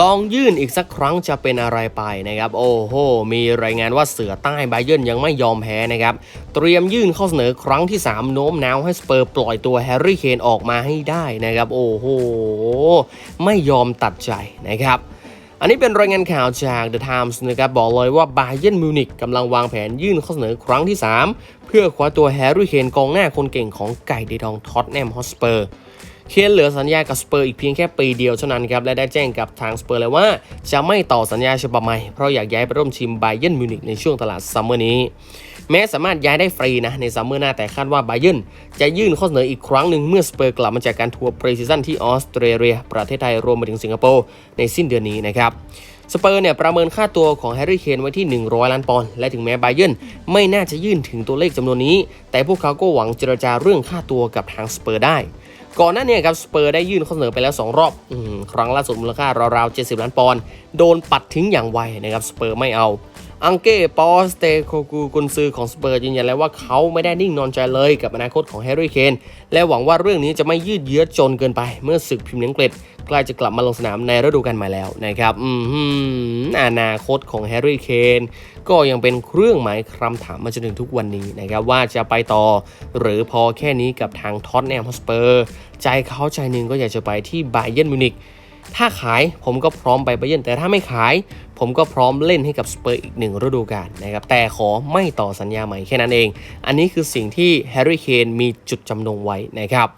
ลองยื่นอีกสักครั้งจะเป็นอะไรไปนะครับ โอ้โห มีรายงานว่าเสือใต้ไบเยิร์นยังไม่ยอมแพ้นะครับ เตรียมยื่นข้อเสนอครั้งที่ 3 โน้มน้าวให้สเปอร์ปล่อยตัวแฮร์รี่เคนออกมาให้ได้นะครับ โอ้โห ไม่ยอมตัดใจนะครับอันนี้เป็นรายงานข่าวจาก The Times นะครับบอกเลยว่าบาเยนมิวนิกกำลังวางแผนยื่นข้อเสนอครั้งที่ 3 เพื่อคว้าตัวแฮร์รี่เคนกองหน้าคนเก่งของไก่ดีทองท็อตแนมฮอสเปอร์ เคนเหลือสัญญากับสเปอร์อีกเพียงแค่ปีเดียวเท่านั้นครับและได้แจ้งกับทางสเปอร์เลยว่า จะไม่ต่อสัญญาฉบับใหม่ เพราะอยากย้ายไปร่วมทีมไบเยนมิวนิกในช่วงตลาดซัมเมอร์นี้ แม้สามารถย้ายได้ฟรีนะในซัมเมอร์หน้าแต่คาดว่าไบเย r n จะยื่นข้อเสนออีกครั้งหนึ่งเมื่อสเปอร์กลับมาจากการทัวร์ปรีซีซั่นที่ออสเตรเลีย ประเทศไทยรวมไปถึงสิงคโปร์ในสิ้นเดือนนี้นะครับสเปอร์เนี่ยประเมินค่าตัวของแฮร์รี่เคนไว้ที่ 100 ล้านปอนด์และถึงแม้ไบเย r n ไม่น่าจะยื่นถึงตัวเลขจำนวนนี้ แต่พวกเขาก็หวังเจรจาเรื่องค่าตัวกับทางสเปอร์ได้ ก่อนหน้านี้ครับสเปอร์ได้ยื่นข้อเสนอไปแล้ว 2 รอบอครั้งล่าสุดมูลค่าราวๆ70 ล้านปอนด์โดนปัดทิ้งอย่างไวนะครับสเปอร์ไม่เอา อังเก้ปอสเตโคกูกุนซือของสเปอร์ยืนยันแล้วว่าเขาไม่ได้นิ่งนอนใจเลยกับอนาคตของแฮร์รี่เคนและหวังว่าเรื่องนี้จะไม่ยืดเยื้อจนเกินไป เมื่อศึกพิมพ์เลี้ยงเกล็ดใกล้จะกลับมาลงสนามในฤดูกาลใหม่แล้วนะครับอืมอนาคตของแฮร์รี่เคนก็ยังเป็นเครื่องหมายคำถามมาจนถึงทุกวันนี้นะครับว่าจะไปต่อ หรือพอแค่นี้กับทางท็อตแนมฮอสเปอร์ใจเขาใจหนึ่งก็อยากจะไปที่ไบเยนมิวนิกถ้าขายผมก็พร้อมไปไบเย r n แต่ถ้าไม่ขาย ผมก็พร้อมเล่นให้กับสเปอร์อีกหนึ่งฤดูกาลนะครับแต่ขอไม่ต่อสัญญาใหม่แค่นั้นเอง อันนี้คือสิ่งที่แฮร์รี่เคนมีจุดจำนงไว้นะครับ